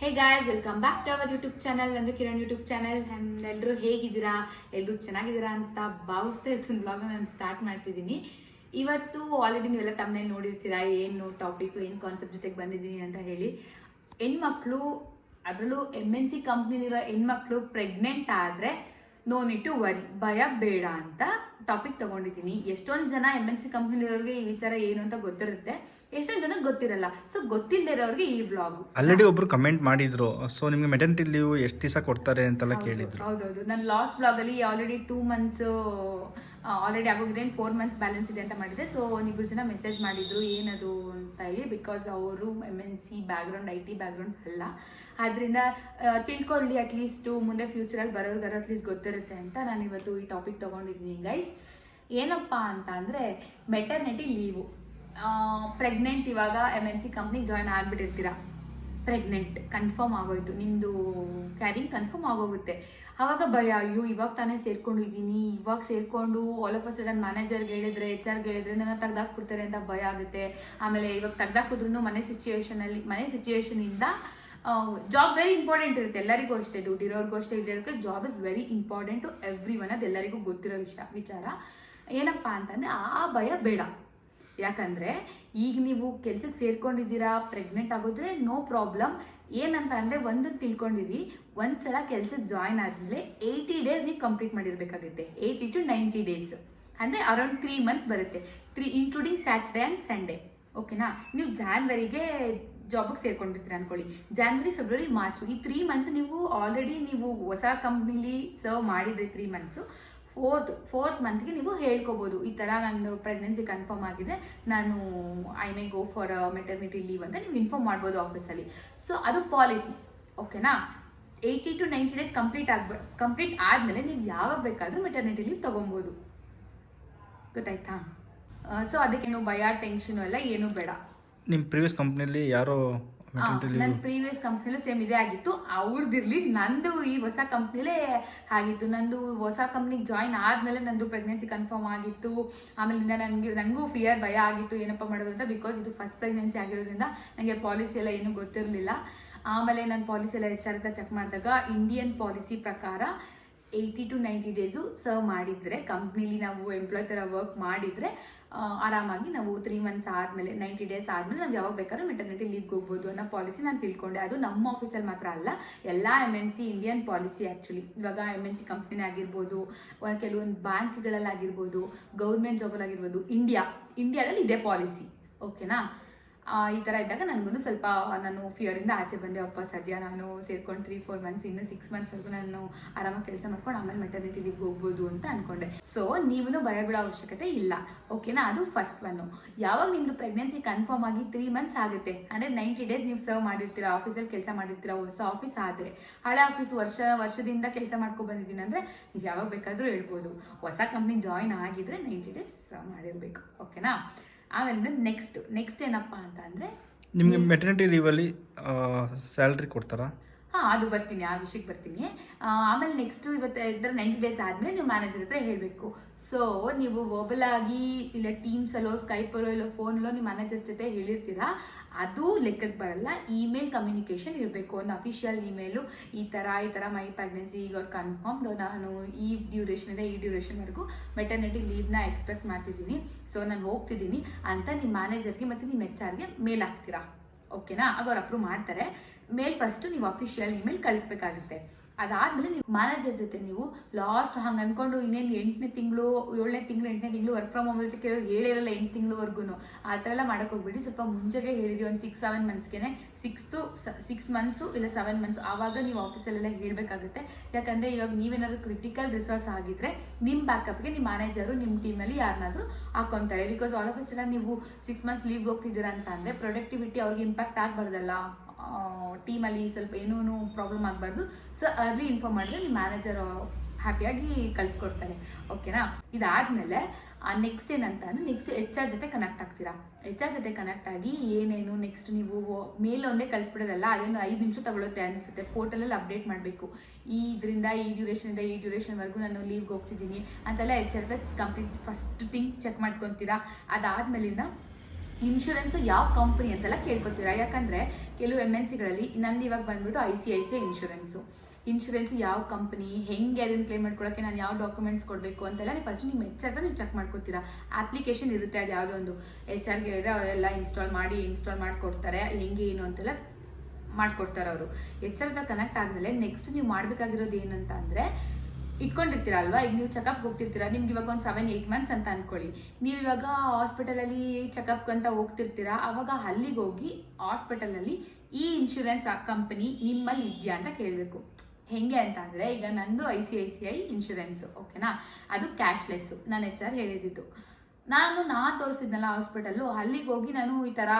Hey guys welcome back to our YouTube channel Nandu Kiran YouTube channel ಎಲ್ಲರೂ ಹೇಗಿದ್ದೀರಾ? ಎಲ್ಲರೂ ಚೆನ್ನಾಗಿದ್ದೀರಾ ಅಂತ ಭಾವಿಸ್ತಾ ಇರ್ತೀನಿ. ಬ್ಲಾಗ್ ನಾನು ಸ್ಟಾರ್ಟ್ ಮಾಡ್ತಿದ್ದೀನಿ. ಇವತ್ತು ಆಲ್ರೆಡಿ ನೀವೆಲ್ಲ ತಮ್ಮನೇ ನೋಡಿರ್ತೀರಾ? ಏನು ಟಾಪಿಕ್ ಏನು ಕಾನ್ಸೆಪ್ಟ್ ಜೊತೆಗೆ ಬಂದಿದ್ದೀನಿ ಅಂತ ಹೇಳಿ. ಹೆಣ್ಮಕ್ಳು, ಅದರಲ್ಲೂ ಎಂ ಎನ್ ಸಿ ಕಂಪ್ನಿಲಿರೋ ಹೆಣ್ಮಕ್ಳು ಪ್ರೆಗ್ನೆಂಟ್ ಆದರೆ ನೋ ನೀಡ್ ಟು ವರಿ ಭಯ ಬೇಡ ಅಂತ ಟಾಪಿಕ್ ತಗೊಂಡಿದ್ದೀನಿ. ಎಷ್ಟೊಂದು ಜನ ಎಂ ಎನ್ ಸಿ ಕಂಪ್ನಿಲಿರೋರಿಗೆ ಈ ವಿಚಾರ ಏನು ಅಂತ ಗೊತ್ತಿರುತ್ತೆ. ಎಷ್ಟೊಂದು ಜನಕ್ಕೆ ಗೊತ್ತಿರಲ್ಲ. ಸೊ ಗೊತ್ತಿಲ್ಲದೆ ಇರೋರಿಗೆ ಈ ಬ್ಲಾಗ್ ಆಲ್ರೆಡಿ ಒಬ್ರು ಕಮೆಂಟ್ ಮಾಡಿದ್ರು. ಸೊ ನಿಮ್ಗೆ ಮೆಟರ್ನಿಟಿ ಲೀವ್ ಎಷ್ಟು ದಿವಸ ಕೊಡ್ತಾರೆ ಅಂತೆಲ್ಲ ಕೇಳಿದ್ರು. ಹೌದೌದು. ನನ್ನ ಲಾಸ್ಟ್ ಬ್ಲಾಗ್ ಅಲ್ಲಿ ಆಲ್ರೆಡಿ ಟೂ ಮಂತ್ಸ್ ಆಲ್ರೆಡಿ ಆಗೋಗಿದೆ. ಫೋರ್ ಮಂತ್ಸ್ ಬ್ಯಾಲೆನ್ಸ್ ಇದೆ ಅಂತ ಮಾಡಿದೆ. ಸೊ ಒಂದಿಬ್ರು ಜನ ಮೆಸೇಜ್ ಮಾಡಿದ್ರು ಏನದು? ಅಂತ ಹೇಳಿ ಬಿಕಾಸ್ ಅವರು M N C background I T background ಅಲ್ಲ. ಆದ್ರಿಂದ ತಿಳ್ಕೊಳ್ಳಿ ಅಟ್ಲೀಸ್ಟು ಮುಂದೆ ಫ್ಯೂಚರಲ್ಲಿ ಬರೋರ್ಗಾರ ಅಟ್ಲೀಸ್ಟ್ ಗೊತ್ತಿರುತ್ತೆ ಅಂತ ನಾನು ಇವತ್ತು ಈ ಟಾಪಿಕ್ ತೊಗೊಂಡಿದ್ದೀನಿ ಗೈಸ್ ಏನಪ್ಪ ಅಂತ ಅಂದರೆ ಮೆಟರ್ನಿಟಿ ಲೀವು ಪ್ರೆಗ್ನೆಂಟ್ ಇವಾಗ M N C company join ಆಗಿಬಿಟ್ಟಿರ್ತೀರಾ? Pregnant confirm ಆಗೋಯ್ತು. ನಿಮ್ಮದು ಕ್ಯಾರಿಂಗ್ ಕನ್ಫರ್ಮ್ ಆಗೋಗುತ್ತೆ. ಆವಾಗ ಭಯ, ಅಯ್ಯೋ, ಇವಾಗ ತಾನೇ ಸೇರ್ಕೊಂಡಿದ್ದೀನಿ. ಇವಾಗ ಸೇರ್ಕೊಂಡು ಆಲ್ ಆಫ್ ಅ ಸಡನ್ ಮ್ಯಾನೇಜರ್ಗೆ ಹೇಳಿದ್ರೆ ಎಚ್ ಆರ್ಗೆ ಹೇಳಿದ್ರೆ ನನ್ನ ತೆಗ್ದಾಕ್ಬಿಡ್ತಾರೆ ಅಂತ ಭಯ ಆಗುತ್ತೆ. ಆಮೇಲೆ ಇವಾಗ ತೆಗ್ದಾಕಿದ್ರು ಮನೆ ಸಿಚುವೇಶನಲ್ಲಿ ಮನೆ ಸಿಚುವೇಶನಿಂದ ಜಾಬ್ ವೆರಿ ಇಂಪಾರ್ಟೆಂಟ್ ಇರುತ್ತೆ. ಎಲ್ಲರಿಗೂ ಅಷ್ಟೇ, ದುಡ್ಡಿರೋರ್ಗೂ ಅಷ್ಟೇ ಇರೋದಕ್ಕೆ job is very important to everyone ಅದು ಎಲ್ಲರಿಗೂ ಗೊತ್ತಿರೋ ವಿಷಯ ವಿಚಾರ. ಏನಪ್ಪ ಅಂತಂದರೆ ಆ ಭಯ ಬೇಡ. ಯಾಕಂದರೆ ಈಗ ನೀವು ಕೆಲ್ಸಕ್ಕೆ ಸೇರ್ಕೊಂಡಿದ್ದೀರಾ ಪ್ರೆಗ್ನೆಂಟ್ ಆಗೋದ್ರೆ ನೋ ಪ್ರಾಬ್ಲಮ್ ಏನಂತ ಅಂದರೆ ಒಂದು ತಿಳ್ಕೊಂಡಿರಿ, ಒಂದ್ಸಲ ಕೆಲ್ಸಕ್ಕೆ ಜಾಯ್ನ್ ಆದಮೇಲೆ ಏಯ್ಟಿ ಡೇಸ್ ನೀವು ಕಂಪ್ಲೀಟ್ ಮಾಡಿರಬೇಕಾಗುತ್ತೆ. ಏಯ್ಟಿ ಟು ನೈಂಟಿ ಡೇಸ್ ಅಂದರೆ ಅರೌಂಡ್ ತ್ರೀ ಮಂತ್ಸ್ ಬರುತ್ತೆ. Three including Saturday and Sunday ಓಕೆನಾ ನೀವು ಜಾನ್ವರಿಗೆ ಜಾಬಿಗೆ ಸೇರ್ಕೊಂಡಿರ್ತೀರ ಅನ್ಕೊಳ್ಳಿ. ಜಾನ್ವರಿ ಫೆಬ್ರವರಿ ಮಾರ್ಚ್ ಈ ತ್ರೀ ಮಂತ್ಸ್ ನೀವು ಆಲ್ರೆಡಿ ನೀವು ಹೊಸ ಕಂಪ್ನಿಲಿ ಸರ್ವ್ ಮಾಡಿದ್ರಿ ತ್ರೀ ಮಂತ್ಸು ಫೋರ್ತ್ ಫೋರ್ತ್ ಮಂತ್ಗೆ ನೀವು ಹೇಳ್ಕೊಬೋದು. ಈ ಥರ ನನ್ನ ಪ್ರೆಗ್ನೆನ್ಸಿ ಕನ್ಫರ್ಮ್ ಆಗಿದೆ. ನಾನು I may go for maternity leave ಅಂತ ನೀವು ಇನ್ಫಾರ್ಮ್ ಮಾಡ್ಬೋದು ಆಫೀಸಲ್ಲಿ ಸೊ ಅದು ಪಾಲಿಸಿ ಓಕೆನಾ eighty to ninety days complete ಆಗ್ಬ complete ಆದಮೇಲೆ ನೀವು ಯಾವಾಗ ಬೇಕಾದರೂ ಮೆಟರ್ನಿಟಿ ಲೀವ್ ತೊಗೊಬೋದು. ಗೊತ್ತಾಯ್ತಾ? ಸೊ ಅದಕ್ಕೇನು ಭಯ ಟೆನ್ಷನು ಎಲ್ಲ ಏನೂ ಬೇಡ. ನಿಮ್ಮ ಪ್ರೀವಿಯಸ್ ಕಂಪ್ನಿಯಲ್ಲಿ ಯಾರೋ ನನ್ನ ಪ್ರೀವಿಯಸ್ ಕಂಪ್ನಿಲೂ ಸೇಮ್ ಇದೇ ಆಗಿತ್ತು. ಅವ್ರದ್ದಿರ್ಲಿ ನಂದು ಈ ಹೊಸ ಕಂಪ್ನಿಲೇ ಆಗಿತ್ತು. ನಂದು ಹೊಸ ಕಂಪ್ನಿಗೆ ಜಾಯಿನ್ ಆದಮೇಲೆ ನಂದು ಪ್ರೆಗ್ನೆನ್ಸಿ ಕನ್ಫರ್ಮ್ ಆಗಿತ್ತು. ಆಮೇಲಿಂದ ನನಗೆ ನನಗೂ ಫಿಯರ್ ಭಯ ಆಗಿತ್ತು ಏನಪ್ಪ ಮಾಡೋದು ಅಂತ ಬಿಕಾಸ್ ಇದು ಫಸ್ಟ್ ಪ್ರೆಗ್ನೆನ್ಸಿ ಆಗಿರೋದ್ರಿಂದ ನನಗೆ ಪಾಲಿಸಿ ಎಲ್ಲ ಏನೂ ಗೊತ್ತಿರಲಿಲ್ಲ. ಆಮೇಲೆ ನನ್ನ ಪಾಲಿಸಿ ಎಲ್ಲ ಎಚ್ ಆರ್ ಚೆಕ್ ಮಾಡಿದಾಗ ಇಂಡಿಯನ್ ಪಾಲಿಸಿ ಪ್ರಕಾರ eighty to ninety days serve ಮಾಡಿದರೆ ಕಂಪ್ನಿಲಿ ನಾವು ಎಂಪ್ಲಾಯ್ ಥರ ವರ್ಕ್ ಮಾಡಿದರೆ ಆರಾಮಾಗಿ ನಾವು ತ್ರೀ ಮಂತ್ಸ್ ಆದಮೇಲೆ ನೈಂಟಿ ಡೇಸ್ ಆದಮೇಲೆ ನಾವು ಯಾವಾಗ ಬೇಕಾದ್ರೂ ಮೆಟರ್ನಿಟಿ ಲೀವ್ಗೆ ಹೋಗ್ಬೋದು ಅನ್ನೋ ಪಾಲಿಸಿ ನಾನು ತಿಳ್ಕೊಂಡೆ. ಅದು ನಮ್ಮ ಆಫೀಸಲ್ಲಿ ಮಾತ್ರ ಅಲ್ಲ, ಎಲ್ಲ M N C Indian policy actually ಇವಾಗ ಎಂ ಎನ್ ಸಿ ಕಂಪ್ನಿನೇ ಆಗಿರ್ಬೋದು ಒಂದ್ ಕೆಲವೊಂದು ಬ್ಯಾಂಕ್ಗಳಲ್ಲಾಗಿರ್ಬೋದು ಗೌರ್ಮೆಂಟ್ ಜಾಬಲ್ಲಾಗಿರ್ಬೋದು ಇಂಡಿಯಾ ಇಂಡಿಯಾದಲ್ಲಿ ಇದೇ ಪಾಲಿಸಿ ಓಕೆನಾ ಈ ಥರ ಇದ್ದಾಗ ನನಗೂ ಸ್ವಲ್ಪ ನಾನು ಫಿಯರಿಂದ ಆಚೆ ಬಂದೆ. ಅಪ್ಪ, ಸದ್ಯ ನಾನು ಸೇರ್ಕೊಂಡು ತ್ರೀ ಫೋರ್ ಮಂತ್ಸ್ ಇನ್ನು ಸಿಕ್ಸ್ ಮಂತ್ಸ್ವರೆಗೂ ನಾನು ಆರಾಮಾಗಿ ಕೆಲಸ ಮಾಡ್ಕೊಂಡು ಆಮೇಲೆ ಮೆಟರ್ನಿಟಿ ಲೀವ್ಗೆ ಹೋಗ್ಬೋದು ಅಂತ ಅನ್ಕೊಂಡೆ. ಸೊ ನೀವು ಭಯ ಬಿಡೋ ಅವಶ್ಯಕತೆ ಇಲ್ಲ. ಓಕೆನಾ ಅದು ಫಸ್ಟ್ ಒನ್ನು ಯಾವಾಗ ನಿಮ್ದು ಪ್ರೆಗ್ನೆನ್ಸಿ ಕನ್ಫರ್ಮ್ ಆಗಿ ತ್ರೀ ಮಂತ್ಸ್ ಆಗುತ್ತೆ? ಅಂದರೆ ನೈಂಟಿ ಡೇಸ್ ನೀವು ಸರ್ವ್ ಮಾಡಿರ್ತೀರಾ ಆಫೀಸಲ್ಲಿ ಕೆಲಸ ಮಾಡಿರ್ತೀರಾ ಹೊಸ ಆಫೀಸ್ ಆದರೆ. ಹಳೆ ಆಫೀಸ್ ವರ್ಷ, ವರ್ಷದಿಂದ ಕೆಲಸ ಮಾಡ್ಕೊಂಡು ಬಂದಿದ್ದೀನಿ ಅಂದರೆ ನೀವು ಯಾವಾಗ ಬೇಕಾದರೂ ಹೇಳ್ಬೋದು. ಹೊಸ ಕಂಪ್ನಿ ಜಾಯಿನ್ ಆಗಿದ್ರೆ ನೈಂಟಿ ಡೇಸ್ ಸರ್ವ್ ಮಾಡಿರಬೇಕು. ಓಕೆನಾ ಆಮೇಲೆ ನೆಕ್ಸ್ಟ್ ನೆಕ್ಸ್ಟ್ ಏನಪ್ಪ ಅಂತ ಅಂದರೆ ನಿಮಗೆ ಮೆಟರ್ನಿಟಿ ಲೀವಲ್ಲಿ ಸ್ಯಾಲ್ರಿ ಕೊಡ್ತಾರಾ? ಹಾಂ, ಅದು ಬರ್ತೀನಿ ಆ ವಿಷಯಕ್ಕೆ ಬರ್ತೀನಿ ಆಮೇಲೆ ನೆಕ್ಸ್ಟು ಇವತ್ತು ಇದ್ರೆ ನೈಂಟಿ ಡೇಸ್ ಆದಮೇಲೆ ನೀವು ಮ್ಯಾನೇಜರ್ ಹತ್ರ ಹೇಳಬೇಕು. ಸೊ ನೀವು ಮೊಬೈಲ್ ಆಗಿ ಇಲ್ಲ ಟೀಮ್ಸ್ ಅಲ್ಲೋ ಸ್ಕೈಪಲ್ಲೋ ಇಲ್ಲ ಫೋನಲ್ಲೋ ನಿಮ್ಮ ಮ್ಯಾನೇಜರ್ ಜೊತೆ ಹೇಳಿರ್ತೀರಾ, ಅದು ಲೆಕ್ಕಕ್ಕೆ ಬರಲ್ಲ. ಇಮೇಲ್ ಕಮ್ಯುನಿಕೇಷನ್ ಇರಬೇಕು. ಒಂದು ಅಫಿಷಿಯಲ್ ಇಮೇಲು ಈ ಥರ ಈ ಥರ ಮೈ ಪ್ರೆಗ್ನೆನ್ಸಿ ಈಗ ಅವ್ರು ಕನ್ಫರ್ಮ್ಡ್ ನಾನು ಈ ಡ್ಯೂರೇಷನಿಂದ ಈ ಡ್ಯೂರೇಷನ್ವರೆಗೂ ಮೆಟರ್ನಿಟಿ ಲೀವ್ನ ಎಕ್ಸ್ಪೆಕ್ಟ್ ಮಾಡ್ತಿದ್ದೀನಿ. ಸೊ ನಾನು ಹೋಗ್ತಿದ್ದೀನಿ ಅಂತ ನಿಮ್ಮ ಮ್ಯಾನೇಜರ್ಗೆ ಮತ್ತು ನಿಮ್ಮ ಎಚ್ ಆರ್ಗೆ ಮೇಲ್ ಹಾಕ್ತೀರಾ? ಓಕೆನಾ ಆಗ ಅವ್ರು ಅಪ್ರೂವ್ ಮಾಡ್ತಾರೆ. ಮೇಲ್ ಫಸ್ಟ್ ನೀವು ಅಫಿಷಿಯಲ್ ಇಮೇಲ್ ಕಳಿಸ್ಬೇಕಾಗುತ್ತೆ. ಅದಾದಮೇಲೆ ನೀವು ಮ್ಯಾನೇಜರ್ ಜೊತೆ ನೀವು ಲಾಸ್ಟ್ ಹಂಗೆ ಅಂದ್ಕೊಂಡು ಇನ್ನೇನು ಎಂಟನೇ ತಿಂಗಳು, ಏಳನೇ ತಿಂಗಳು, ಎಂಟನೇ ತಿಂಗಳು ವರ್ಕ್ ಫ್ರಮ್ ಹೋಮ್ ಇರುತ್ತೆ ಕೆಲವರು ಹೇಳಿರಲ್ಲ ಎಂಟು ತಿಂಗಳವರೆಗೂ ಆ ಥರ ಎಲ್ಲ ಹೋಗ್ಬಿಡಿ. ಸ್ವಲ್ಪ ಮುಂಚೆಗೆ ಹೇಳಿದ್ವಿ ಒಂದು ಸಿಕ್ಸ್ ಸೆವೆನ್ ಮಂತ್ಸ್ಗೆ ಸಿಕ್ಸ್ತು ಸಿಕ್ಸ್ ಮಂತ್ಸು ಇಲ್ಲ ಸೆವೆನ್ ಮಂತ್ಸ್ ಆವಾಗ ನೀವು ಆಫೀಸಲ್ಲೆಲ್ಲ ಹೇಳಬೇಕಾಗುತ್ತೆ. ಯಾಕಂದರೆ ಇವಾಗ ನೀವೇನಾದ್ರೂ ಕ್ರಿಟಿಕಲ್ ರಿಸೋರ್ಸ್ ಆಗಿದ್ದರೆ ನಿಮ್ಮ ಬ್ಯಾಕಪ್ಗೆ ನಿಮ್ಮ ಮ್ಯಾನೇಜರು ನಿಮ್ಮ ಟೀಮಲ್ಲಿ ಯಾರನ್ನಾದರೂ ಹಾಕೊತಾರೆ. ಬಿಕಾಸ್ ಆಲ್ ಆಫ್ ಎಲ್ಲ ನೀವು ಸಿಕ್ಸ್ ಮಂತ್ಸ್ ಲೀವ್ಗೆ ಹೋಗ್ತಿದ್ದೀರಾ ಅಂತ ಅಂದರೆ ಪ್ರೊಡಕ್ಟಿವಿಟಿ ಅವ್ರಿಗೆ ಇಂಪ್ಯಾಕ್ಟ್ ಆಗಬಾರ್ದಲ್ಲ. ಟೀಮಲ್ಲಿ ಸ್ವಲ್ಪ ಏನೂ ಪ್ರಾಬ್ಲಮ್ ಆಗಬಾರ್ದು. ಸೊ ಅರ್ಲಿ ಇನ್ಫಾರ್ಮ್ ಮಾಡಿದ್ರೆ ನಿಮ್ಮ ಮ್ಯಾನೇಜರ್ ಹ್ಯಾಪಿಯಾಗಿ ಕಳ್ಸಿಕೊಡ್ತಾರೆ ಓಕೆನಾ ಇದಾದಮೇಲೆ ನೆಕ್ಸ್ಟ್ ಏನಂತ ಅಂದರೆ ನೆಕ್ಸ್ಟ್ ಎಚ್ ಆರ್ ಜೊತೆ ಕನೆಕ್ಟ್ ಆಗ್ತೀರಾ? ಎಚ್ ಆರ್ ಜೊತೆ ಕನೆಕ್ಟ್ ಆಗಿ ಏನೇನು ನೆಕ್ಸ್ಟ್ ನೀವು ಮೇಲ್ ಒಂದೇ ಕಳಿಸ್ಬಿಡೋದಲ್ಲ ಅದೊಂದು ಐದು ನಿಮಿಷ ತಗೊಳುತ್ತೆ ಅನಿಸುತ್ತೆ ಪೋರ್ಟಲಲ್ಲಿ ಅಪ್ಡೇಟ್ ಮಾಡಬೇಕು. ಈ ಇದರಿಂದ, ಈ ಡ್ಯೂರೇಷನಿಂದ ಈ ಡ್ಯೂರೇಷನ್ವರೆಗೂ ನಾನು ಲೀವ್ಗೆ ಹೋಗ್ತಿದ್ದೀನಿ ಅಂತೆಲ್ಲ H R complete first thing check ಮಾಡ್ಕೊತೀರಾ? ಅದಾದ್ಮೇಲಿಂದ ಇನ್ಶೂರೆನ್ಸ್ ಯಾವ ಕಂಪ್ನಿ ಅಂತೆಲ್ಲ ಕೇಳ್ಕೊತೀರಾ? ಯಾಕಂದ್ರೆ ಕೆಲವು ಎಂ ಎನ್ ಸಿಗಳಲ್ಲಿ ನಂದು ಇವಾಗ ಬಂದ್ಬಿಟ್ಟು I C I C insurance insurance ಯಾವ ಕಂಪ್ನಿ ಹೆಂಗೆ ಅದನ್ನು ಕ್ಲೇಮ್ ಮಾಡ್ಕೊಳಕ್ಕೆ, ನಾನು ಯಾವ ಡಾಕ್ಯುಮೆಂಟ್ಸ್ ಕೊಡಬೇಕು ಅಂತೆಲ್ಲ ನೀವು ಫಸ್ಟ್ ನಿಮ್ಮ ಎಚ್ ಅಂತ ನೀವು ಚೆಕ್ ಮಾಡ್ಕೊತೀರಾ. ಅಪ್ಲಿಕೇಶನ್ ಇರುತ್ತೆ ಅದು ಯಾವುದೋ ಒಂದು. ಎಚ್ ಆರ್ಗೆ ಹೇಳಿದ್ರೆ ಅವರೆಲ್ಲ ಇನ್ಸ್ಟಾಲ್ ಮಾಡಿ ಇನ್ಸ್ಟಾಲ್ ಮಾಡಿಕೊಡ್ತಾರೆ. ಹೆಂಗೆ, ಏನು ಅಂತೆಲ್ಲ ಮಾಡಿಕೊಡ್ತಾರೆ ಅವರು ಎಚ್ ಆರ್ ಕನೆಕ್ಟ್ ಆದಮೇಲೆ ನೆಕ್ಸ್ಟ್ ನೀವು ಮಾಡಬೇಕಾಗಿರೋದು ಏನಂತ ಅಂದರೆ ಇಟ್ಕೊಂಡಿರ್ತೀರ ಅಲ್ವಾ ಈಗ ನೀವು ಚೆಕಪ್ಗೆ ಹೋಗ್ತಿರ್ತೀರ, ನಿಮ್ಗೆ ಇವಾಗ ಒಂದು ಸೆವೆನ್ ಏಯ್ಟ್ ಮಂತ್ಸ್ ಅಂತ ಅನ್ಕೊಳ್ಳಿ. ನೀವು ಇವಾಗ ಹಾಸ್ಪಿಟಲಲ್ಲಿ ಚೆಕಪ್ಗೆ ಅಂತ ಹೋಗ್ತಿರ್ತೀರ, ಅವಾಗ ಅಲ್ಲಿಗೆ ಹೋಗಿ ಹಾಸ್ಪಿಟಲಲ್ಲಿ ಈ ಇನ್ಶೂರೆನ್ಸ್ ಕಂಪನಿ ನಿಮ್ಮಲ್ಲಿ ಇದೆಯಾ ಅಂತ ಕೇಳಬೇಕು. ಹೆಂಗೆ ಅಂತ ಅಂದರೆ, ಈಗ ನಂದು I C I C I insurance ಓಕೆನಾ ಅದು ಕ್ಯಾಶ್ಲೆಸ್ಸು ನಾನು ಎಚ್ ಆರ್ ಹೇಳಿದ್ದು. ನಾನು ನಾ ತೋರಿಸಿದ್ನಲ್ಲ ಹಾಸ್ಪಿಟಲ್ಲು ಅಲ್ಲಿಗೆ ಹೋಗಿ ನಾನು ಈ ಥರ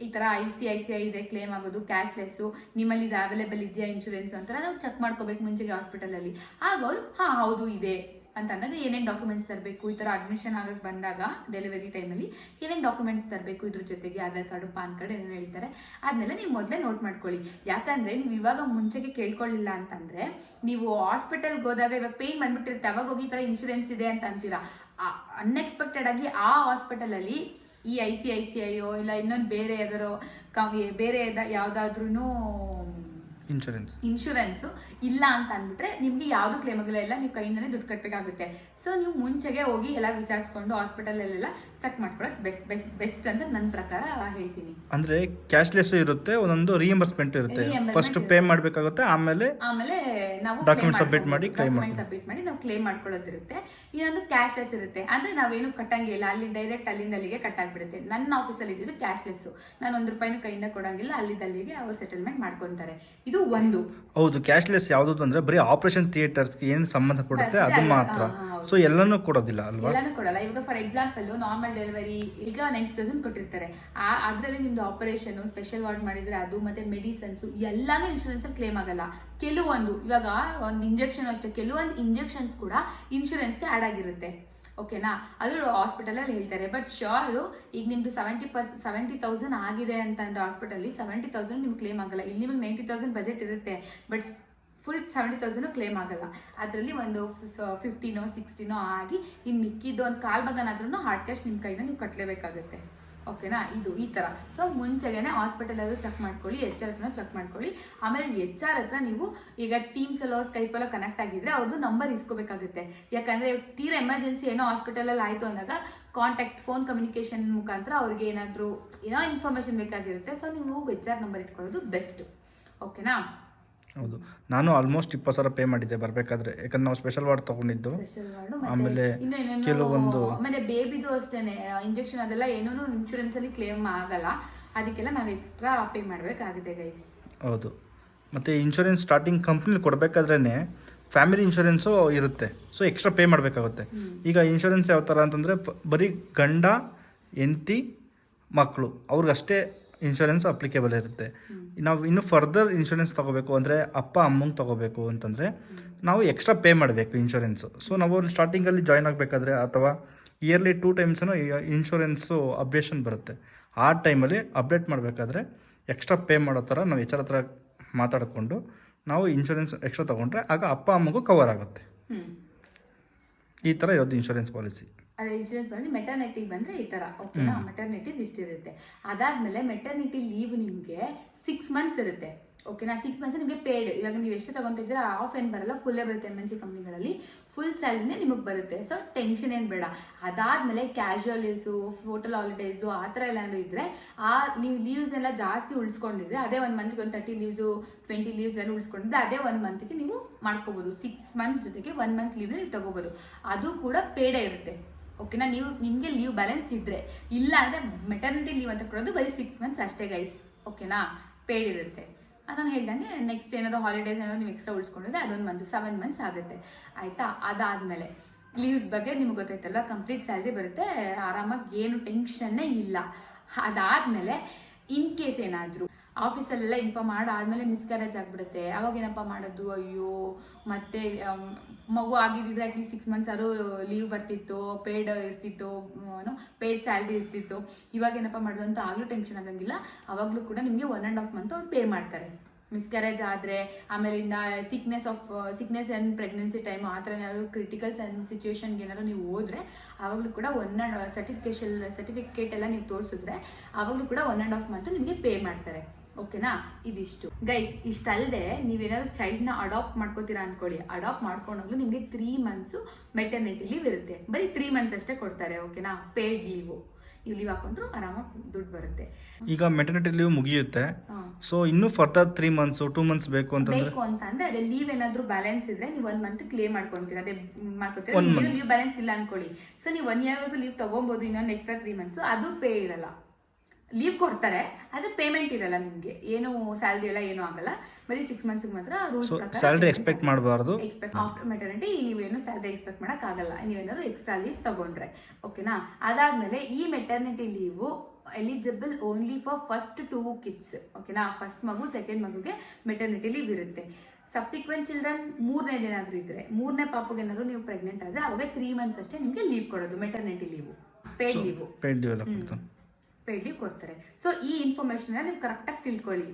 ಈ ಥರ I C I C I ಇದೆ ಕ್ಲೇಮ್ ಆಗೋದು ಕ್ಯಾಶ್ಲೆಸ್ಸು ನಿಮ್ಮಲ್ಲಿ ಇದು ಅವೈಲೇಬಲ್ ಇದೆಯಾ ಇನ್ಶೂರೆನ್ಸ್ ಅಂತ ನಾವು ಚೆಕ್ ಮಾಡ್ಕೋಬೇಕು ಮುಂಚೆಗೆ ಹಾಸ್ಪಿಟಲಲ್ಲಿ ಆಗ ಅವರು, ಹಾಂ, ಹೌದು, ಇದೆ. ಅಂತ ಅಂದಾಗ ಏನೇನು ಡಾಕ್ಯುಮೆಂಟ್ಸ್ ತರಬೇಕು, ಈ ಥರ ಅಡ್ಮಿಷನ್ ಆಗಕ್ಕೆ ಬಂದಾಗ ಡೆಲಿವರಿ ಟೈಮಲ್ಲಿ ಏನೇನು ಡಾಕ್ಯುಮೆಂಟ್ಸ್ ತರಬೇಕು ಇದ್ರ ಜೊತೆಗೆ, ಆಧಾರ್ ಕಾರ್ಡು, ಪಾನ್ ಕಾರ್ಡ್ ಏನೇನು ಹೇಳ್ತಾರೆ ಅದನ್ನೆಲ್ಲ ನೀವು ಮೊದಲೇ ನೋಟ್ ಮಾಡ್ಕೊಳ್ಳಿ. ಯಾಕಂದರೆ ನೀವು ಇವಾಗ ಮುಂಚೆಗೆ ಕೇಳ್ಕೊಳ್ಳಿಲ್ಲ ಅಂತಂದರೆ, ನೀವು ಹಾಸ್ಪಿಟಲ್ಗೆ ಹೋದಾಗ ಇವಾಗ ಪೇಯ್ನ್ ಬಂದ್ಬಿಟ್ಟಿರುತ್ತೆ, ಅವಾಗ ಹೋಗಿ ಈ ಥರ ಇನ್ಶೂರೆನ್ಸ್ ಇದೆ ಅಂತ ಅಂತೀರಾ. ಅನ್ಎಕ್ಸ್ಪೆಕ್ಟೆಡ್ ಆಗಿ ಆ ಹಾಸ್ಪಿಟಲಲ್ಲಿ ಈ ಐ ಸಿ ಐ ಸಿ ಐಯೋ ಇಲ್ಲ ಇನ್ನೊಂದು ಬೇರೆ ಯಾವ್ದಾರೋ ಬೇರೆ ಯಾವ್ದಾದ್ರೂ ಇನ್ಶೂರೆನ್ಸ್ ಇನ್ಶೂರೆನ್ಸ್ ಇಲ್ಲ ಅಂತ ಅಂದ್ಬಿಟ್ರೆ ನಿಮ್ಗೆ ಯಾವುದು ಕ್ಲೇಮ್ ಆಗಿಲ್ಲ ನೀವು ಕೈಯಿಂದನೇ ದುಡ್ಡು ಕಟ್ಟಬೇಕಾಗುತ್ತೆ ಸೊ ನೀವು ಮುಂಚೆಗೆ ಹೋಗಿ ಎಲ್ಲ ವಿಚಾರಿಸ್ಕೊಂಡು ಹಾಸ್ಪಿಟಲಲ್ಲೆಲ್ಲ ಚೆಕ್ ಮಾಡ್ಕೊಳ್ಳೋದು ಬೆಸ್ಟ್ ಬೆಸ್ಟ್ ಅಂತ ನನ್ನ ಪ್ರಕಾರ ಹೇಳ್ತೀನಿ. ಅಂದ್ರೆ ಕ್ಯಾಶ್ಲೆಸ್ ಇರುತ್ತೆ ಒಂದೊಂದು ರಿಯಂಬರ್ಸ್ಮೆಂಟ್ ಇರುತ್ತೆ. ಫಸ್ಟ್ ಪೇ ಮಾಡಬೇಕಾಗುತ್ತೆ ಆಮೇಲೆ ಆಮೇಲೆ ನಾವು ಡಾಕ್ಯುಮೆಂಟ್ ಸಬ್ಮಿಟ್ ಮಾಡಿ ಕ್ಲೈಮ್ ಡಾಕ್ಯುಮೆಂಟ್ ಸಬ್ಮಿಟ್ ಮಾಡಿ ನಾವು ಕ್ಲೇಮ್ ಮಾಡ್ಕೊಳ್ಳೋದಿರುತ್ತೆ ಇನ್ನೊಂದು ಕ್ಯಾಶ್ಲೆಸ್ ಇರುತ್ತೆ. ಅಂದ್ರೆ ನಾವೇನು ಕಟ್ಟಂಗಿಲ್ಲ ಅಲ್ಲಿ ಡೈರೆಕ್ಟ್ ಅಲ್ಲಿಂದ ಅಲ್ಲಿಗೆ ಕಟ್ ಆಗ್ಬಿಡುತ್ತೆ. ನನ್ನ ಆಫೀಸಲ್ಲಿ ಇದ್ದಿದ್ದು ಕ್ಯಾಶ್ಲೆಸ್ ನಾನು ಒಂದು ರೂಪಾಯಿನೂ ಕೈಯಿಂದ ಕೊಡಂಗಿಲ್ಲ. ಅಲ್ಲಿಂದ ಅಲ್ಲಿಗೆ ಅವ್ರು ಸೆಟಲ್ಮೆಂಟ್ ಮಾಡ್ಕೊಂತಾರೆ. ಇದು ಒಂದು. ಹೌದು ಕ್ಯಾಶ್ಲೆಸ್ ಯಾವುದು ಅಂದ್ರೆ ಬರೀ ಆಪರೇಷನ್ ಥಿಯೇಟರ್ಸ್ಗೆ ಏನು ಸಂಬಂಧ ಪಡುತ್ತೆ ಅದು ಮಾತ್ರ. ಸೊ ಎಲ್ಲಾನು ಕೊಡೋದಿಲ್ಲ ಅಲ್ವಾ? ಎಲ್ಲಾನು ಕೊಡಲ್ಲ. ಇವಾಗ ಫಾರ್ ಎಕ್ಸಾಂಪಲ್ ನಾರ್ಮಲ್ ಡೆಲಿವರಿ ಈಗ ನೈಂಟಿ ತೌಸಂಡ್ ಕೊಟ್ಟಿರ್ತಾರೆ. ಆ, ಅದರಲ್ಲಿ ನಿಮ್ದು ಆಪರೇಷನ್ ಸ್ಪೆಷಲ್ ವಾರ್ಡ್ ಮಾಡಿದ್ರೆ ಅದು ಮತ್ತೆ ಮೆಡಿಸನ್ಸ್ ಎಲ್ಲಾನು ಇನ್ಶೂರೆನ್ಸ್ ಕ್ಲೇಮ್ ಆಗಲ್ಲ. ಕೆಲವೊಂದು, ಇವಾಗ ಒಂದು ಇಂಜೆಕ್ಷನ್ ಅಷ್ಟೇ, ಕೆಲವೊಂದು ಇಂಜೆಕ್ಷನ್ಸ್ ಕೂಡ ಇನ್ಶೂರೆನ್ಸ್ಗೆ ಆಡ್ ಆಗಿರುತ್ತೆ. ಓಕೆನಾ ಅದು ಹಾಸ್ಪಿಟಲಲ್ಲಿ ಹೇಳ್ತಾರೆ. ಬಟ್ ಶೋರು ಈಗ ನಿಮ್ದು ಸೆವೆಂಟಿ ಪರ್ಸೆಂಟ್ ಸೆವೆಂಟಿ ತೌಸಂಡ್ ಆಗಿದೆ ಅಂತಂದ್ರೆ ಹಾಸ್ಪಿಟಲ್ಲಿ ಸೆವೆಂಟಿ ತೌಸಂಡ್ ನಿಮ್ಗೆ ಕ್ಲೇಮ್ ಆಗಲ್ಲ. ಇಲ್ಲಿ ನಿಮಗೆ ನೈಂಟಿ ತೌಸಂಡ್ ಬಜೆಟ್ ಇರುತ್ತೆ. But full seventy thousand claim ಆಗಲ್ಲ. ಅದರಲ್ಲಿ ಒಂದು ಫಿಫ್ಟೀನೋ ಸಿಕ್ಸ್ಟೀನೋ ಆಗಿ ಇನ್ನು ಮಿಕ್ಕಿದ್ದು ಒಂದು ಕಾಲ್ ಭಾಗನಾದ್ರೂ ಹಾರ್ಡ್ ಕ್ಯಾಶ್ ನಿಮ್ಮ ಕೈಯಿಂದ ನೀವು ಕಟ್ಟಲೇಬೇಕಾಗುತ್ತೆ ಓಕೆನಾ ಇದು ಈ ಥರ ಸೊ ಮುಂಚೆಗೇನೆ ಹಾಸ್ಪಿಟಲಲ್ಲೂ ಚೆಕ್ ಮಾಡ್ಕೊಳ್ಳಿ ಎಚ್ ಆರ್ ಹತ್ರನೂ ಚೆಕ್ ಮಾಡ್ಕೊಳ್ಳಿ. ಆಮೇಲೆ ಎಚ್ ಆರ್ ಹತ್ರ ನೀವು ಈಗ ಟೀಮ್ಸ್ ಎಲ್ಲೋ ಸ್ಕೈಪ್ ಎಲ್ಲ ಕನೆಕ್ಟ್ ಆಗಿದ್ರೆ ಅವ್ರದ್ದು ನಂಬರ್ ಇಸ್ಕೋಬೇಕಾಗುತ್ತೆ. ಯಾಕಂದರೆ ತೀರಾ ಎಮರ್ಜೆನ್ಸಿ ಏನೋ ಹಾಸ್ಪಿಟಲಲ್ಲಿ ಆಯಿತು ಅಂದಾಗ ಕಾಂಟ್ಯಾಕ್ಟ್ ಫೋನ್ ಕಮ್ಯುನಿಕೇಷನ್ ಮುಖಾಂತರ ಅವ್ರಿಗೆ ಏನಾದರೂ ಏನೋ ಇನ್ಫಾರ್ಮೇಷನ್ ಬೇಕಾಗಿರುತ್ತೆ. ಸೊ ನೀವು ಎಚ್ ಆರ್ ನಂಬರ್ ಇಟ್ಕೊಳ್ಳೋದು ಬೆಸ್ಟ್ ಓಕೆನಾ ಹೌದು. ನಾನು ಆಲ್ಮೋಸ್ಟ್ ಇಪ್ಪತ್ತು ಸಾವಿರ ಪೇ ಮಾಡಿದ್ದೆ ಬರಬೇಕಾದ್ರೆ. ಯಾಕಂದ್ರೆ ನಾವು ಸ್ಪೆಷಲ್ ವಾರ್ಡ್ ತಗೊಂಡಿದ್ದು. ಆಮೇಲೆ ಕೆಲವೊಂದು- ಆಮೇಲೆ ಬೇಬಿದು ಅಷ್ಟೇನೆ ಇಂಜೆಕ್ಷನ್ ಅದೆಲ್ಲ ಏನೂ ಇನ್ಶೂರೆನ್ಸ್ ಅಲ್ಲಿ ಕ್ಲೇಮ್ ಆಗಲ್ಲ. ಅದಕ್ಕೆಲ್ಲ ನಾವು ಎಕ್ಸ್ಟ್ರಾ ಪೇ ಮಾಡಬೇಕಾಗಿದೆ ಗೈಸ್ ಹೌದು. ಮತ್ತು ಇನ್ಶೂರೆನ್ಸ್ ಸ್ಟಾರ್ಟಿಂಗ್ ಕಂಪ್ನಿಲಿ ಕೊಡಬೇಕಾದ್ರೇ ಫ್ಯಾಮಿಲಿ ಇನ್ಶೂರೆನ್ಸು ಇರುತ್ತೆ. ಸೊ ಎಕ್ಸ್ಟ್ರಾ ಪೇ ಮಾಡಬೇಕಾಗುತ್ತೆ. ಈಗ ಇನ್ಶೂರೆನ್ಸ್ ಯಾವ ಥರ ಅಂತಂದರೆ ಬರೀ ಗಂಡ ಹೆಂಡತಿ ಮಕ್ಕಳು ಅವ್ರಿಗಷ್ಟೇ ಇನ್ಶೂರೆನ್ಸ್ ಅಪ್ಲಿಕೇಬಲ್ ಇರುತ್ತೆ. ನಾವು ಇನ್ನು ಫರ್ದರ್ ಇನ್ಶೂರೆನ್ಸ್ ತೊಗೋಬೇಕು ಅಂದರೆ ಅಪ್ಪ ಅಮ್ಮಂಗೆ ತೊಗೋಬೇಕು ಅಂತಂದರೆ ನಾವು ಎಕ್ಸ್ಟ್ರಾ ಪೇ ಮಾಡಬೇಕು ಇನ್ಶೂರೆನ್ಸು ಸೊ ನಾವು ಸ್ಟಾರ್ಟಿಂಗಲ್ಲಿ ಜಾಯ್ನ್ ಆಗಬೇಕಾದ್ರೆ ಅಥವಾ ಇಯರ್ಲಿ ಟೂ ಟೈಮ್ಸೂ ಇನ್ಶೂರೆನ್ಸು ಅಪ್ಡೇಷನ್ ಬರುತ್ತೆ. ಆ ಟೈಮಲ್ಲಿ ಅಪ್ಡೇಟ್ ಮಾಡಬೇಕಾದ್ರೆ ಎಕ್ಸ್ಟ್ರಾ ಪೇ ಮಾಡೋ ಥರ ನಾವು ಎಚ್ಚರ ಹತ್ರ ಮಾತಾಡಿಕೊಂಡು ನಾವು ಇನ್ಶೂರೆನ್ಸ್ ಎಕ್ಸ್ಟ್ರಾ ತೊಗೊಂಡ್ರೆ ಆಗ ಅಪ್ಪ ಅಮ್ಮಗೂ ಕವರ್ ಆಗುತ್ತೆ. ಈ ಥರ ಇರೋದು ಇನ್ಶೂರೆನ್ಸ್ ಪಾಲಿಸಿ ಅದೇ ಇನ್ಶೂರೆನ್ಸ್ ಬಂದು ಮೆಟರ್ನಿಟಿಗೆ ಬಂದ್ರೆ ಈ ತರ. ಓಕೆನಾ ಮೆಟರ್ನಿಟಿ ಇಷ್ಟಿರುತ್ತೆ ಅದಾದಮೇಲೆ ಮೆಟರ್ನಿಟಿ ಲೀವ್ ನಿಮಗೆ ಸಿಕ್ಸ್ ಮಂತ್ಸ್ ಇರುತ್ತೆ. ಓಕೆನಾ ಸಿಕ್ಸ್ ಮಂತ್ಸ್ ನಿಮಗೆ ಪೇಯ್ಡ್ ಇವಾಗ ನೀವು ಎಷ್ಟು ತಗೊಂತಿದ್ರೆ ಆಫ್ ಏನು ಬರಲ್ಲ ಫುಲ್ಲೇ ಬರುತ್ತೆ ಎಂ ಎನ್ ಸಿ ಕಂಪ್ನಿಗಳಲ್ಲಿ ಫುಲ್ ಸ್ಯಾಲ್ರಿನೇ ನಿಮಗೆ ಬರುತ್ತೆ. ಸೊ ಟೆನ್ಷನ್ ಏನು ಬೇಡ. ಅದಾದಮೇಲೆ ಕ್ಯಾಶುವಲ್ ಲೀವ್ಸು ಹೋಟೆಲ್ ಹಾಲಿಡೇಸು ಆ ಥರ ಎಲ್ಲಾನು ಇದ್ರೆ ಆ ನೀವು ಲೀವ್ಸ್ ಎಲ್ಲ ಜಾಸ್ತಿ ಉಳಿಸ್ಕೊಂಡಿದ್ರೆ ಅದೇ ಒಂದು ಮಂತ್ಗೆ ಒಂದು ತರ್ಟಿ ಲೀವ್ಸು ಟ್ವೆಂಟಿ ಲೀವ್ಸ್ ಎಲ್ಲ ಉಳಿಸ್ಕೊಂಡಿದ್ರೆ ಅದೇ ಒಂದು ಮಂತ್ಗೆ ನೀವು ಮಾಡ್ಕೋಬೋದು. ಸಿಕ್ಸ್ ಮಂತ್ಸ್ ಜೊತೆಗೆ ಒನ್ ಮಂತ್ ಲೀವ್ನ ನೀವು ತಗೋಬೋದು. ಅದು ಕೂಡ ಪೇಡೇ ಇರುತ್ತೆ. ಓಕೆನಾ ನೀವು, ನಿಮಗೆ ಲೀವ್ ಬ್ಯಾಲೆನ್ಸ್ ಇದ್ದರೆ ಇಲ್ಲ ಅಂದರೆ ಮೆಟರ್ನಿಟಿ ಲೀವ್ ಅಂತ ಕೊಡೋದು ಬರೀ ಸಿಕ್ಸ್ ಮಂತ್ಸ್ ಅಷ್ಟೇ ಗೈಸ್ ಓಕೆನಾ ಪೇಡ್ ಇರುತ್ತೆ. ಅದನ್ನು ಹೇಳ್ದಂಗೆ ನೆಕ್ಸ್ಟ್ ಏನಾದ್ರು ಹಾಲಿಡೇಸ್ ಏನಾದ್ರು ನೀವು ಎಕ್ಸ್ಟ್ರಾ ಉಳಿಸ್ಕೊಂಡಿದ್ರೆ ಅದೊಂದು ಮಂತ್ ಸೆವೆನ್ ಮಂತ್ಸ್ ಆಗುತ್ತೆ. ಆಯಿತಾ? ಅದಾದಮೇಲೆ ಲೀವ್ಸ್ ಬಗ್ಗೆ ನಿಮ್ಗೆ ಗೊತ್ತಾಯ್ತಲ್ಲ ಕಂಪ್ಲೀಟ್ ಸ್ಯಾಲ್ರಿ ಬರುತ್ತೆ. ಆರಾಮಾಗಿ ಏನು ಟೆನ್ಷನ್ನೇ ಇಲ್ಲ. ಅದಾದಮೇಲೆ ಇನ್ ಕೇಸ್ ಏನಾದರೂ ಆಫೀಸಲ್ಲೆಲ್ಲ ಇನ್ಫಾರ್ಮ್ ಮಾಡಾದ್ಮೇಲೆ ಮಿಸ್ಕ್ಯಾರೇಜ್ ಆಗಿಬಿಡುತ್ತೆ. ಅವಾಗ ಏನಪ್ಪ ಮಾಡೋದು? ಅಯ್ಯೋ, ಮತ್ತೆ ಮಗು ಆಗಿದ್ದಿದ್ರೆ ಅಟ್ಲೀಸ್ಟ್ ಸಿಕ್ಸ್ ಮಂತ್ಸ್ ಆದ್ರೂ ಲೀವ್ ಬರ್ತಿತ್ತು ಪೇಯ್ಡ್ ಇರ್ತಿತ್ತು ಪೇಡ್ ಸ್ಯಾಲ್ರಿ ಇರ್ತಿತ್ತು. ಇವಾಗ ಏನಪ್ಪ ಮಾಡೋದು ಅಂತ ಆಗಲೂ ಟೆನ್ಷನ್ ಆಗಂಗಿಲ್ಲ. ಅವಾಗಲೂ ಕೂಡ ನಿಮಗೆ ಒನ್ ಆ್ಯಂಡ್ ಹಾಫ್ ಮಂತ್ ಅವ್ರು ಪೇ ಮಾಡ್ತಾರೆ. ಮಿಸ್ಕ್ಯಾರೇಜ್ ಆದರೆ, ಆಮೇಲಿಂದ sickness of sickness and pregnancy time ಆ ಥರ ಏನಾದ್ರು ಕ್ರಿಟಿಕಲ್ ಸಿಚುವೇಶನ್ಗೆ ಏನಾದ್ರು ನೀವು ಹೋದ್ರೆ ಆವಾಗಲೂ ಕೂಡ ಒನ್ ಆ್ಯಂಡ್ ಸರ್ಟಿಫಿಕೇಶನ್ ಸರ್ಟಿಫಿಕೇಟ್ ಎಲ್ಲ ನೀವು ತೋರಿಸಿದ್ರೆ ಆವಾಗಲೂ ಕೂಡ ಒನ್ ಆ್ಯಂಡ್ ಹಾಫ್ ಮಂತ್ ನಿಮಗೆ ಪೇ ಮಾಡ್ತಾರೆ. ಓಕೆನಾ? ಇದಿಷ್ಟು. ಗೈಸ್ ಇಷ್ಟಲ್ಲದೆ ನೀವೇನಾದ್ರು ಚೈಲ್ಡ್ನ ಅಡಾಪ್ಟ್ ಮಾಡ್ಕೋತೀರಾ ಅನ್ಕೊಳ್ಳಿ. ಅಡಾಪ್ಟ್ ಮಾಡ್ಕೊಂಡಾಗ್ಲೂ ನಿಮಗೆ ತ್ರೀ ಮಂತ್ಸು ಮೆಟರ್ನಿಟಿ ಲೀವ್ ಇರುತ್ತೆ. ಬರೀ ತ್ರೀ ಮಂತ್ಸ್ ಅಷ್ಟೇ ಕೊಡ್ತಾರೆ ಓಕೆನಾ? ಪೇಡ್ ಲೀವು ನೀವು ಲೀವ್ ಹಾಕೊಂಡ್ರು ಆರಾಮಾಗಿ ದುಡ್ಡು ಬರುತ್ತೆ. ಈಗ ಮೆಟರ್ನಿಟಿ ಲೀವ್ ಮುಗಿಯುತ್ತೆ. ಸೊ ಇನ್ನು further three months two months ಬೇಕು ಅಂತ ಬೇಕು ಅಂತ ಅಂದ್ರೆ ಅದೇ ಲೀವ್ ಏನಾದ್ರು ಬ್ಯಾಲೆನ್ಸ್ ಇದ್ರೆ ನೀವು ಒಂದ್ ಮಂತ್ ಕ್ಲೇಮ್ ಮಾಡ್ಕೊಂತೀರ. ಅದೇ ಮಾಡ್ಕೊತೀರ? ಲೀವ್ ಬ್ಯಾಲೆನ್ಸ್ ಇಲ್ಲ ಅನ್ಕೊಳ್ಳಿ. ಸೊ ನೀವು ಒನ್ ಇಯರ್ವರೆಗೂ ಲೀವ್ ತಗೊಬೋದು ಇನ್ನೊಂದು ಎಕ್ಸ್ಟ್ರಾ ತ್ರೀ ಮಂತ್ಸ್ ಅದು ಪೇ ಇರಲ್ಲ. ಲೀವ್ ಕೊಡ್ತಾರೆ ಅದು ಪೇಮೆಂಟ್ ಇರಲ್ಲ ನಿಮಗೆ. ಏನು ಸ್ಯಾಲ್ರಿ ಎಲ್ಲ ಏನು ಆಗಲ್ಲ. ಬರೀ ಸಿಕ್ಸ್ ಮಂತ್ಸ್ ಮಾತ್ರ ರೂಲ್ಸ್ ಪ್ರಕಾರ ಸ್ಯಾಲ್ರಿ ಎಕ್ಸ್ಪೆಕ್ಟ್ ಮಾಡಬಾರ್ದು? ಎಕ್ಸ್ಪೆಕ್ಟ್ ಆಫ್ಟರ್ ಮೆಟರ್ನಿಟಿ ನೀವೇನು ಸ್ಯಾಲ್ರಿ ಎಕ್ಸ್ಪೆಕ್ಟ್ ಮಾಡಕ್ ಆಗಲ್ಲ ನೀವೇನಾದ್ರು ಎಕ್ಸ್ಟ್ರಾ ಲೀವ್ ತಗೊಂಡ್ರೆ. ಓಕೆನಾ ಅದಾದ್ಮೇಲೆ ಈ maternity leave eligible only for first two kids ಓಕೆನಾ ಫಸ್ಟ್ ಮಗು ಸೆಕೆಂಡ್ ಮಗುಗೆ ಮೆಟರ್ನಿಟಿ ಲೀವ್ ಇರುತ್ತೆ. ಸಬ್ಸಿಕ್ವೆಂಟ್ ಚಿಲ್ಡ್ರನ್ ಮೂರನೇ ಏನಾದರೂ ಇದ್ರೆ ಮೂರನೇ ಪಾಪಗೆ ಏನಾದ್ರು ನೀವು ಪ್ರೆಗ್ನೆಂಟ್ ಆದ್ರೆ ಅವಾಗ ತ್ರೀ ಮಂತ್ಸ್ ಅಷ್ಟೇ ನಿಮಗೆ ಲೀವ್ ಕೊಡೋದು maternity leave paid leave paid leave ಎಲ್ಲ ಕೊಡ್ತಾನೆ ಪೇಡ್ ಲೀವ್ ಕೊಡ್ತಾರೆ. ಸೊ ಈ ಇನ್ಫಾರ್ಮೇಶನ್ ನೀವು ಕರೆಕ್ಟಾಗಿ ತಿಳ್ಕೊಳ್ಳಿ.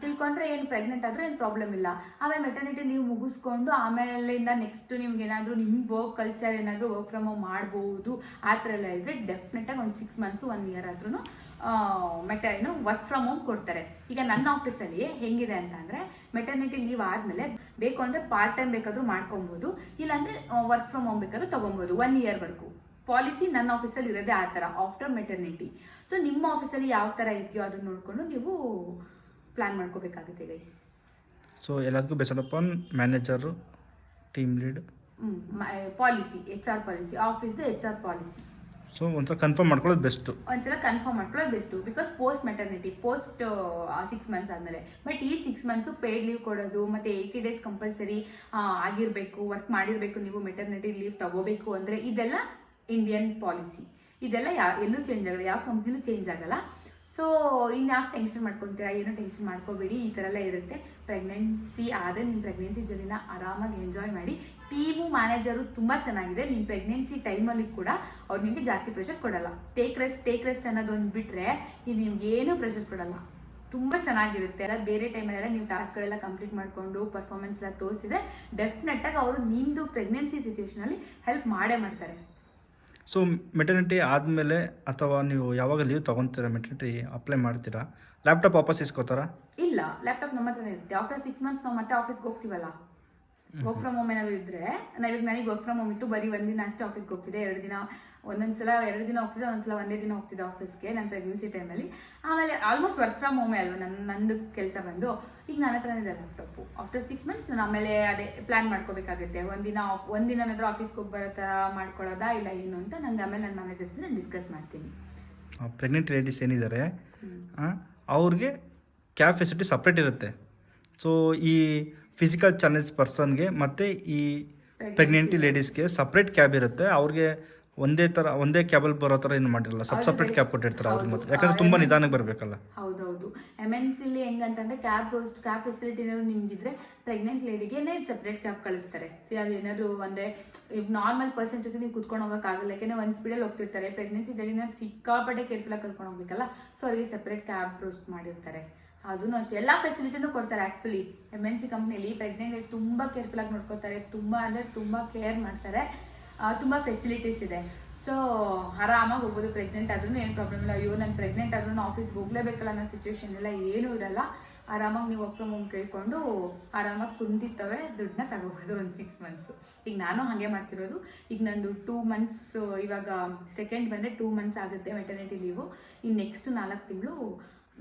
ತಿಳ್ಕೊಂಡ್ರೆ ಏನು ಪ್ರೆಗ್ನೆಂಟ್ ಆದ್ರೆ ಏನು ಪ್ರಾಬ್ಲಮ್ ಇಲ್ಲ. ಆಮೇಲೆ ಮೆಟರ್ನಿಟಿ ಲೀವ್ ಮುಗಿಸ್ಕೊಂಡು ಆಮೇಲಿಂದ ನೆಕ್ಸ್ಟ್ ನಿಮ್ಗೆ ಏನಾದರೂ ನಿಮ್ಮ ವರ್ಕ್ ಕಲ್ಚರ್ ಏನಾದರೂ ವರ್ಕ್ ಫ್ರಮ್ ಹೋಮ್ ಮಾಡ್ಬೋದು. ಆ ಥರ ಎಲ್ಲ ಇದ್ದರೆ ಡೆಫಿನೆಟಾಗಿ ಒಂದು ಸಿಕ್ಸ್ ಮಂತ್ಸ್ ಒನ್ ಇಯರ್ ಆದ್ರೂ ಮೆಟ ಏನು ವರ್ಕ್ ಫ್ರಮ್ ಹೋಮ್ ಕೊಡ್ತಾರೆ. ಈಗ ನನ್ನ ಆಫೀಸಲ್ಲಿ ಹೆಂಗಿದೆ ಅಂತ ಅಂದರೆ ಮೆಟರ್ನಿಟಿ ಲೀವ್ ಆದಮೇಲೆ ಬೇಕು ಅಂದರೆ ಪಾರ್ಟ್ ಟೈಮ್ ಬೇಕಾದರೂ ಮಾಡ್ಕೊಬೋದು. ಇಲ್ಲಾಂದರೆ ವರ್ಕ್ ಫ್ರಮ್ ಹೋಮ್ ಬೇಕಾದ್ರೂ ತೊಗೊಬೋದು ಒನ್ ಇಯರ್ವರೆಗೂ ಪಾಲಿಸಿ ನನ್ನ ಆಫೀಸಲ್ಲಿ ಇರೋದೇ ಆ ಥರ ಆಫ್ಟರ್ ಮೆಟರ್ನಿಟಿ ಸೊ ನಿಮ್ಮ ಆಫೀಸಲ್ಲಿ ಯಾವ ಥರ ಇದೆಯೋ ಅದನ್ನ ನೋಡಿಕೊಂಡು ನೀವು ಪ್ಲ್ಯಾನ್ ಮಾಡ್ಕೋಬೇಕಾಗುತ್ತೆ ಗೈಸ್ ಸೊ ಎಲ್ಲದಕ್ಕೂ based upon manager team lead policy H R policy ಆಫೀಸ್ದು H R policy. So ಒಂದ್ಸಲ ಕನ್ಫರ್ಮ್ ಮಾಡ್ಕೊಳ್ಳೋದು ಬೆಸ್ಟ್ ಒಂದ್ಸಲ ಕನ್ಫರ್ಮ್ ಮಾಡ್ಕೊಳ್ಳೋದು best because post maternity post six months ಆದಮೇಲೆ. ಬಟ್ ಈ ಸಿಕ್ಸ್ ಮಂತ್ಸು ಪೇಯ್ಡ್ ಲೀವ್ ಕೊಡೋದು ಮತ್ತು ಏಯ್ಟಿ ಡೇಸ್ ಕಂಪಲ್ಸರಿ ಆಗಿರಬೇಕು work ಮಾಡಿರಬೇಕು ನೀವು ಮೆಟರ್ನಿಟಿ ಲೀವ್ ತಗೋಬೇಕು ಅಂದರೆ ಇದೆಲ್ಲ ಇಂಡಿಯನ್ ಪಾಲಿಸಿ ಇದೆಲ್ಲ ಯಾ, ಎಲ್ಲೂ ಚೇಂಜ್ ಆಗಲ್ಲ, ಯಾವ ಕಂಪ್ನಿಲೂ ಚೇಂಜ್ ಆಗಲ್ಲ. ಸೊ ಇನ್ಯಾಕೆ ಟೆನ್ಷನ್ ಮಾಡ್ಕೊತೀರಾ, ಏನೋ ಟೆನ್ಷನ್ ಮಾಡ್ಕೋಬೇಡಿ, ಈ ಥರ ಎಲ್ಲ ಇರುತ್ತೆ. ಪ್ರೆಗ್ನೆನ್ಸಿ ಆದರೆ ನಿಮ್ಮ ಪ್ರೆಗ್ನೆನ್ಸಿ ಜರ್ನಿನ ಆರಾಮಾಗಿ ಎಂಜಾಯ್ ಮಾಡಿ. ಟೀಮು ಮ್ಯಾನೇಜರು ತುಂಬ ಚೆನ್ನಾಗಿದೆ. ನಿಮ್ಮ ಪ್ರೆಗ್ನೆನ್ಸಿ ಟೈಮಲ್ಲಿ ಕೂಡ ಅವ್ರು ನಿಮಗೆ ಜಾಸ್ತಿ ಪ್ರೆಷರ್ ಕೊಡಲ್ಲ. ಟೇಕ್ ರೆಸ್ಟ್ ಟೇಕ್ ರೆಸ್ಟ್ ಅನ್ನೋದೊಂದು ಬಿಟ್ಟರೆ ಇದು ನಿಮ್ಗೆ ಏನೂ ಪ್ರೆಷರ್ ಕೊಡಲ್ಲ. ತುಂಬ ಚೆನ್ನಾಗಿರುತ್ತೆ. ಅಲ್ಲ ಬೇರೆ ಟೈಮಲ್ಲೆಲ್ಲ ನೀವು ಟಾಸ್ಕ್ಗಳೆಲ್ಲ ಕಂಪ್ಲೀಟ್ ಮಾಡಿಕೊಂಡು ಪರ್ಫಾರ್ಮೆನ್ಸ್ ಎಲ್ಲ ತೋರಿಸಿದ್ರೆ ಡೆಫಿನೆಟ್ಟಾಗಿ ಅವರು ನಿಮ್ಮದು ಪ್ರೆಗ್ನೆನ್ಸಿ ಸಿಚುವೇಷನಲ್ಲಿ ಹೆಲ್ಪ್ ಮಾಡೇ ಮಾಡ್ತಾರೆ. ಸೊ ಮೆಟರ್ನಿಟಿ ಆದಮೇಲೆ ಅಥವಾ ನೀವು ಯಾವಾಗ ಲೀವ್ ತೊಗೊತೀರಾ ಮೆಟರ್ನಿಟಿ ಅಪ್ಲೈ ಮಾಡ್ತೀರಾ? ಲ್ಯಾಪ್ಟಾಪ್ ವಾಪಸ್ ಇಸ್ಕೋತಾರಾ? ಇಲ್ಲ ಲ್ಯಾಪ್ಟಾಪ್ ನಮ್ಮ ಹತ್ರನೇ ಇರುತ್ತೆ. ಆಫ್ಟರ್ ಸಿಕ್ಸ್ ಮಂತ್ಸ್ ನಾವು ಮತ್ತೆ ಆಫೀಸ್ಗೆ ಹೋಗ್ತೀವಲ್ಲ? Work from home. ಏನಾದ್ರು ಇದ್ರೆ ನಾವೀಗ ನನಗೆ ವರ್ಕ್ ಫ್ರಮ್ ಹೋಮ್ ಇತ್ತು ಬರೀ ಒಂದಿನ ಅಷ್ಟೇ ಆಫೀಸ್ಗೆ ಹೋಗ್ತಿದ್ದೆ ಎರಡು ದಿನ ಒಂದೊಂದ್ಸಲ ಎರಡು ದಿನ ಹೋಗ್ತಿದ್ದೆ ಒಂದ್ಸಲ ಒಂದೇ ದಿನ ಹೋಗ್ತಿದ್ದೆ ಆಫೀಸ್ಗೆ ನನ್ನ ಪ್ರೆಗ್ನೆನ್ಸಿ ಟೈಮಲ್ಲಿ ಆಮೇಲೆ ಆಲ್ಮೋಸ್ಟ್ ವರ್ಕ್ ಫ್ರಮ್ ಹೋಮೇ ಅಲ್ವಾ ನನ್ನ ನಂದು ಕೆಲಸ ಬಂದು. ಈಗ ನನ್ನ ಹತ್ರ ಇದೆ ಲ್ಯಾಪ್ಟಾಪು ಆಫ್ಟರ್ ಸಿಕ್ಸ್ ಮಂತ್ಸ್ ನಾನು ಆಮೇಲೆ ಅದೇ ಪ್ಲ್ಯಾನ್ ಮಾಡ್ಕೋಬೇಕಾಗುತ್ತೆ. ಒಂದಿನ ಒಂದಿನ ಏನಾದರೂ ಆಫೀಸ್ಗೆ ಹೋಗಿ ಬರೋ ಥರ ಮಾಡ್ಕೊಳ್ಳೋದಾ ಇಲ್ಲ ಏನು ಅಂತ ನನಗೆ ಆಮೇಲೆ ನನ್ನ ಮ್ಯಾನೇಜರ್ ಜೊತೆ ನಾನು ಡಿಸ್ಕಸ್ ಮಾಡ್ತೀನಿ. ಪ್ರೆಗ್ನೆಂಟ್ ಲೇಡೀಸ್ ಏನಿದ್ದಾರೆ ಅವ್ರಿಗೆ ಕ್ಯಾಬ್ ಫೆಸಿಲಿಟಿ ಸಪ್ರೇಟ್ ಇರುತ್ತೆ. ಸೊ ಈ ಫಿಸಿಕಲ್ ಚಾಲೆಂಜ್ ಪರ್ಸನ್ಗೆ ಮತ್ತು ಈ ಪ್ರೆಗ್ನೆಂಟಿ ಲೇಡೀಸ್ಗೆ ಸಪ್ರೇಟ್ ಕ್ಯಾಬ್ ಇರುತ್ತೆ. ಅವ್ರಿಗೆ ಒಂದೇ ತರ ಒಂದೇ ಕ್ಯಾಬಲ್ ಬರೋ ತರ ಏನು ಮಾಡಿರಲ್ಲ. ಸಬ್ ಸಪ್ರೇಟ್ ಕ್ಯಾಬ್ ಕೊಟ್ಟಿರ್ತಾರೆ ಅವ್ರಿಗೆ ಹೌದು. ಮಾತ್ರ ಯಾಕಂದ್ರೆ ತುಂಬಾ ನಿಧಾನಕ್ಕೆ ಬರಬೇಕಲ್ಲ. ಹೌದೌದು. ಎಂ ಎನ್ ಸಿಲಿ ಹೆಂಗಂತಂದ್ರೆ ಕ್ಯಾಬ್ ರೋಸ್ಟ್ ಕ್ಯಾಬ್ ಫೆಸಿಲಿಟಿ ನಿಮ್ಗಿದ್ರೆ ಪ್ರೆಗ್ನೆಂಟ್ ಲೇಡಿಗೆ ಸಪ್ರೇಟ್ ಕ್ಯಾಬ್ ಕಳಿಸ್ತಾರೆ. ಸಿ ಅದು ಏನಾದ್ರು ಅಂದ್ರೆ ನಾರ್ಮಲ್ ಪರ್ಸನ್ ಜೊತೆ ನೀವು ಕುತ್ಕೊಂಡು ಹೋಗೋಕ್ಕಾಗಲ್ಲ ಯಾಕೆಂದ್ರೆ ಸ್ಪೀಡ್ ಸ್ಪೀಡಲ್ಲಿ ಹೋಗ್ತಿರ್ತಾರೆ. ಪ್ರೆಗ್ನೆನ್ಸಿ ಡೇಡಿನ ಸಿಕ್ಕಾಪಟ್ಟೆ ಕೇರ್ಫುಲ್ ಆಗಿ ಕರ್ಕೊಂಡು ಹೋಗ್ಬೇಕಲ್ಲ ಸೊ ಅವರಿಗೆ ಸಪ್ರೇಟ್ ಕ್ಯಾಬ್ ರೋಸ್ಟ್ ಮಾಡಿರ್ತಾರೆ. ಅದೂ ಅಷ್ಟೇ. ಎಲ್ಲ ಫೆಸಿಲಿಟಿನೂ ಕೊಡ್ತಾರೆ ಆ್ಯಕ್ಚುಲಿ ಎಂ ಎನ್ ಸಿ ಕಂಪ್ನಿಯಲ್ಲಿ ಪ್ರೆಗ್ನೆಂಟ್ ತುಂಬ ಕೇರ್ಫುಲ್ ಆಗಿ ನೋಡ್ಕೋತಾರೆ. ತುಂಬ ಅಂದ್ರೆ ತುಂಬ ಕೇರ್ ಮಾಡ್ತಾರೆ. ತುಂಬ ಫೆಸಿಲಿಟೀಸ್ ಇದೆ. ಸೊ ಆರಾಮಾಗಿ ಹೋಗ್ಬೋದು ಪ್ರೆಗ್ನೆಂಟ್ ಆದ್ರೂ ಏನು ಪ್ರಾಬ್ಲಮ್ ಇಲ್ಲ. ಅಯ್ಯೋ, ನಾನು ಪ್ರೆಗ್ನೆಂಟ್ ಆದ್ರೂ ಆಫೀಸ್ಗೆ ಹೋಗ್ಲೇಬೇಕಲ್ಲ, ಅನ್ನೋ ಸಿಚುವೇಶನ್ ಎಲ್ಲ ಏನೂ ಇರಲ್ಲ. ಆರಾಮಾಗಿ ನೀವು ವರ್ಕ್ ಫ್ರಮ್ ಹೋಮ್ ಕೇಳ್ಕೊಂಡು ಆರಾಮಾಗಿ ಕುಂತಿತ್ತವೆ ದುಡ್ಡನ್ನ ತಗೋಬೋದು ಒಂದು ಸಿಕ್ಸ್ ಮಂತ್ಸು ಈಗ ನಾನು ಹಾಗೆ ಮಾಡ್ತಿರೋದು. ಈಗ ನಂದು ಟೂ ಮಂತ್ಸ್ ಇವಾಗ ಸೆಕೆಂಡ್ ಬಂದರೆ ಟೂ ಮಂತ್ಸ್ ಆಗುತ್ತೆ ಮೆಟರ್ನಿಟಿ ಲೀವು ಇನ್ನು ನೆಕ್ಸ್ಟ್ ನಾಲ್ಕು ತಿಂಗಳು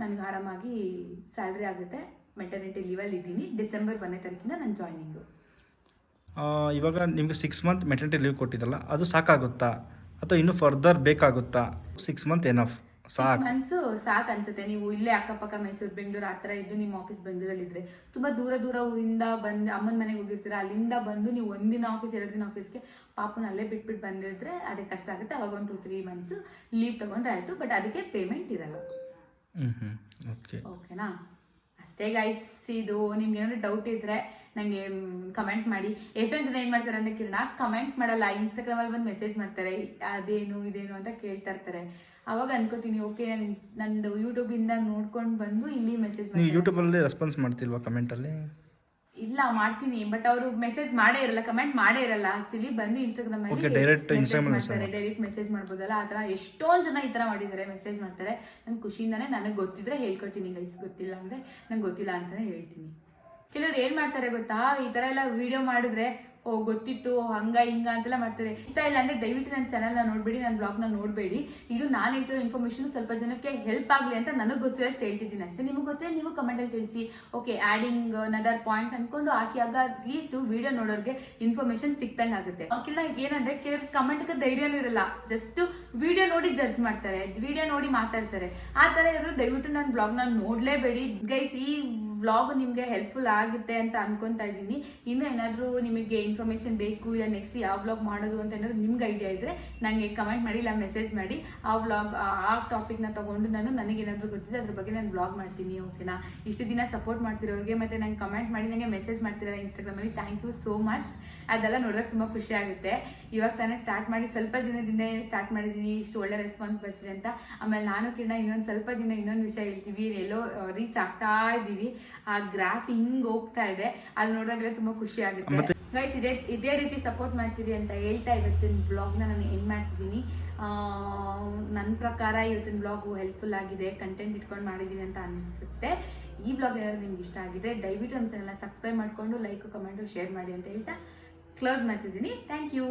ನನಗೆ ಆರಾಮಾಗಿ ಸ್ಯಾಲ್ರಿ ಆಗುತ್ತೆ. ಮೆಟರ್ನಿಟಿ ಲೀವಲ್ಲಿ ಇದ್ದೀನಿ. ಡಿಸೆಂಬರ್ ಒಂದನೇ ತಾರೀಕಿಂದ ನಾನು ಜಾಯ್ನಿಂಗು ಇವಾಗ ನಿಮಗೆ ಸಿಕ್ಸ್ ಮಂತ್ ಮೆಟರ್ನಿಟಿ ಲೀವ್ ಕೊಟ್ಟಿದ್ದಲ್ಲ ಅದು ಸಾಕಾಗುತ್ತಾ? ಅಥವಾ ಇನ್ನೂ ಫರ್ದರ್ ಬೇಕಾಗುತ್ತಾ? ಸಿಕ್ಸ್ ಮಂತ್ ಎನಫ್ ಸಾಕು. ಮನ್ಸು ಸಾಕು ಅನ್ಸುತ್ತೆ. ನೀವು ಇಲ್ಲೇ ಅಕ್ಕಪಕ್ಕ ಮೈಸೂರು ಬೆಂಗಳೂರು ಆ ಥರ ಇದ್ದು ನಿಮ್ಮ ಆಫೀಸ್ ಬೆಂಗಳೂರಲ್ಲಿ ಇದ್ರೆ. ತುಂಬಾ ದೂರ ದೂರ ಊರಿಂದ ಬಂದು ಅಮ್ಮನ ಮನೆಗೆ ಹೋಗಿರ್ತೀರ? ಅಲ್ಲಿಂದ ಬಂದು ನೀವು ಒಂದಿನ ಆಫೀಸ್ ಎರಡು ದಿನ ಆಫೀಸ್ಗೆ ಪಾಪನ ಅಲ್ಲೇ ಬಿಟ್ಬಿಟ್ಟು ಬಂದಿದ್ರೆ ಅದೇ ಕಷ್ಟ ಆಗುತ್ತೆ. ಅವಾಗ ಒಂದು ಟೂ ತ್ರೀ ಮಂತ್ಸ್ ಲೀವ್ ತಗೊಂಡ್ರೆ ಆಯಿತು. ಬಟ್ ಅದಕ್ಕೆ ಪೇಮೆಂಟ್ ಇರಲ್ಲ. ಹ್ಞೂ ಹ್ಞೂ ಓಕೆ ಓಕೆನಾ ಅಷ್ಟೇ ಗೈಸ್ ಇದು ನಿಮ್ಗೆ ಏನಾದ್ರು ಡೌಟ್ ಇದ್ರೆ ನಂಗೆ ಕಮೆಂಟ್ ಮಾಡಿ. ಎಷ್ಟೊಂದು ಜನ ಏನ್ ಮಾಡ್ತಾರೆ ಅಂದ್ರೆ ಕಿರಣ ಕಮೆಂಟ್ ಮಾಡಲ್ಲ. ಇನ್ಸ್ಟಾಗ್ರಾಮಲ್ಲಿ ಬಂದು ಮೆಸೇಜ್ ಮಾಡ್ತಾರೆ. ಅದೇನು ಇದೇನು ಅಂತ ಕೇಳ್ತಾ ಇರ್ತಾರೆ. ಅವಾಗ ಅನ್ಕೋತೀನಿ ಓಕೆ ನಾನು ನಂದು ಯೂಟ್ಯೂಬಿಂದ ನೋಡ್ಕೊಂಡು ಬಂದು ಇಲ್ಲಿ ಮೆಸೇಜ್ ಯೂಟ್ಯೂಬ್ ಯೂಟ್ಯೂಬಲ್ಲಿ ರೆಸ್ಪಾನ್ಸ್ ಮಾಡ್ತಿಲ್ವಾ ಕಮೆಂಟಲ್ಲಿ ಇಲ್ಲ ಮಾಡ್ತೀನಿ. ಬಟ್ ಅವರು ಮೆಸೇಜ್ ಮಾಡೇ ಇರಲ್ಲ ಕಮೆಂಟ್ ಮಾಡೇ ಇರಲ್ಲ. ಆಕ್ಚುಲಿ ಬಂದು ಇನ್ಸ್ಟಾಗ್ರಾಮ್ ಅಲ್ಲಿ ಅಲ್ಲಿ ಮಾಡ್ತಾರೆ. ಡೈರೆಕ್ಟ್ ಮೆಸೇಜ್ ಮಾಡ್ಬೋದಲ್ಲ ಆ ಥರ ಎಷ್ಟೊಂದು ಜನ ಈ ತರ ಮಾಡಿದ್ದಾರೆ ಮೆಸೇಜ್ ಮಾಡ್ತಾರೆ. ನಂಗೆ ಖುಷಿಯಿಂದಾನೆ ನನಗೆ ಗೊತ್ತಿದ್ರೆ ಹೇಳ್ಕೊಡ್ತೀನಿ ಗೈಸ್ ಗೊತ್ತಿಲ್ಲ ಅಂದ್ರೆ ನಂಗೆ ಗೊತ್ತಿಲ್ಲ ಅಂತಾನೆ ಹೇಳ್ತೀನಿ. ಕೆಲವ್ರು ಏನ್ ಮಾಡ್ತಾರೆ ಗೊತ್ತಾ? ಈ ತರ ಎಲ್ಲ ವಿಡಿಯೋ ಮಾಡಿದ್ರೆ ಓ, ಗೊತ್ತಿತ್ತು ಹಂಗ, ಹಿಂಗ ಅಂತೆಲ್ಲ ಮಾಡ್ತಾರೆ. ಇಷ್ಟ ಇಲ್ಲ, ಅಂದ್ರೆ ದಯವಿಟ್ಟು ನನ್ನ ಚಾನಲ್ನ ನೋಡ್ಬೇಡಿ ನನ್ನ ಬ್ಲಾಗ್ನ ನೋಡಬೇಡಿ. ಇದು ನಾನು ಹೇಳ್ತಿರೋ ಇನ್ಫಾರ್ಮೇಶನ್ ಸ್ವಲ್ಪ ಜನಕ್ಕೆ ಹೆಲ್ಪ್ ಆಗಲಿ ಅಂತ ನನಗೆ ಗೊತ್ತಿರೋಷ್ಟು ಹೇಳ್ತಿದ್ದೀನಿ ಅಷ್ಟೇ. ನಿಮ್ಗೆ ಗೊತ್ತಿಲ್ಲ ನೀವು ಕಮೆಂಟಲ್ಲಿ ತಿಳಿಸಿ. ಓಕೆ ಆ್ಯಡಿಂಗ್ ನದರ್ ಪಾಯಿಂಟ್ ಅನ್ಕೊಂಡು ಹಾಕಿ ಆಗ ಅಟ್ಲೀಸ್ಟ್ ವಿಡಿಯೋ ನೋಡೋರಿಗೆ ಇನ್ಫಾರ್ಮೇಶನ್ ಸಿಕ್ತಂಗೆ ಆಗುತ್ತೆ. ಕೆಲವು ಏನಂದ್ರೆ ಕೆಲವು ಕಮೆಂಟ್ಗೆ ಧೈರ್ಯನೂ ಇರಲ್ಲ. ಜಸ್ಟ್ ವಿಡಿಯೋ ನೋಡಿ ಜಡ್ಜ್ ಮಾಡ್ತಾರೆ. ವಿಡಿಯೋ ನೋಡಿ ಮಾತಾಡ್ತಾರೆ. ಆ ಥರ ಇವರು ದಯವಿಟ್ಟು ನನ್ನ ಬ್ಲಾಗ್ನ ನೋಡಲೇಬೇಡಿ. ಗೈಸ್ ಈ ವ್ಲಾಗ್ ನಿಮಗೆ ಹೆಲ್ಪ್ಫುಲ್ ಆಗುತ್ತೆ ಅಂತ ಅನ್ಕೊತಾ ಇದ್ದೀನಿ. ಇನ್ನೂ ಏನಾದರೂ ನಿಮಗೆ ಇನ್ಫಾರ್ಮೇಷನ್ ಬೇಕು, ಇಲ್ಲ ನೆಕ್ಸ್ಟ್ ಯಾವ ವ್ಲಾಗ್ ಮಾಡೋದು ಅಂತ ಏನಾದರೂ ನಿಮ್ಗೆ ಐಡಿಯಾ ಇದ್ದರೆ ನನಗೆ ಕಮೆಂಟ್ ಮಾಡಿ, ಇಲ್ಲ ಮೆಸೇಜ್ ಮಾಡಿ. ಆ ವ್ಲಾಗ್ ಆ ಟಾಪಿಕ್ನ ತೊಗೊಂಡು ನಾನು ನನಗೇನಾದರೂ ಗೊತ್ತಿದೆ ಅದ್ರ ಬಗ್ಗೆ ನಾನು ವ್ಲಾಗ್ ಮಾಡ್ತೀನಿ ಓಕೆನಾ ಇಷ್ಟು ದಿನ ಸಪೋರ್ಟ್ ಮಾಡ್ತಿರೋರಿಗೆ ಮತ್ತು ನಂಗೆ ಕಮೆಂಟ್ ಮಾಡಿ ನನಗೆ ಮೆಸೇಜ್ ಮಾಡ್ತಿರೋ ಇನ್ಸ್ಟಾಗ್ರಾಮಲ್ಲಿ ಥ್ಯಾಂಕ್ ಯು ಸೋ ಮಚ್ ಅದೆಲ್ಲ ನೋಡೋಕೆ ತುಂಬ ಖುಷಿ ಆಗುತ್ತೆ. ಇವಾಗ ತಾನೇ ಸ್ಟಾರ್ಟ್ ಮಾಡಿ, ಸ್ವಲ್ಪ ದಿನದಿಂದ ಸ್ಟಾರ್ಟ್ ಮಾಡಿದ್ದೀನಿ, ಇಷ್ಟು ಒಳ್ಳೆ ರೆಸ್ಪಾನ್ಸ್ ಬರ್ತಿದೆ ಅಂತ. ಆಮೇಲೆ ನಾನು, ಕಿರಣ, ಇನ್ನೊಂದು ಸ್ವಲ್ಪ ದಿನ ಇನ್ನೊಂದು ವಿಷಯ ಹೇಳ್ತೀವಿ. ಎಲ್ಲೋ ರೀಚ್ ಆಗ್ತಾ ಇದ್ದೀವಿ. ಆ ಗ್ರಾಫ್ ಹಿಂಗ್ ಹೋಗ್ತಾ ಇದೆ. ಅದು ನೋಡಿದಾಗಲೇ ತುಂಬಾ ಖುಷಿ ಆಗುತ್ತೆ. ಗೈಸ್ ಇದೇ ಇದೇ ರೀತಿ ಸಪೋರ್ಟ್ ಮಾಡ್ತೀರಿ ಅಂತ ಹೇಳ್ತಾ ಇವತ್ತಿನ ಬ್ಲಾಗ್ನ ನಾನು ಎಂಡ್ ಮಾಡ್ತಿದ್ದೀನಿ. ನನ್ನ ಪ್ರಕಾರ ಇವತ್ತಿನ ಬ್ಲಾಗು ಹೆಲ್ಪ್ಫುಲ್ ಆಗಿದೆ ಕಂಟೆಂಟ್ ಇಟ್ಕೊಂಡು ಮಾಡಿದ್ದೀನಿ ಅಂತ ಅನಿಸುತ್ತೆ. ಈ ಬ್ಲಾಗ್ ಏನಾದ್ರು ನಿಮ್ಗೆ ಇಷ್ಟ ಆಗಿದೆ ದಯವಿಟ್ಟು ನಮ್ಮ ಚಾನಲ್ನ ಸಬ್ಸ್ಕ್ರೈಬ್ ಮಾಡಿಕೊಂಡು ಲೈಕ್ ಕಮೆಂಟು ಶೇರ್ ಮಾಡಿ ಅಂತ ಹೇಳ್ತಾ ಕ್ಲೋಸ್ ಮಾಡ್ತಿದ್ದೀನಿ. Thank you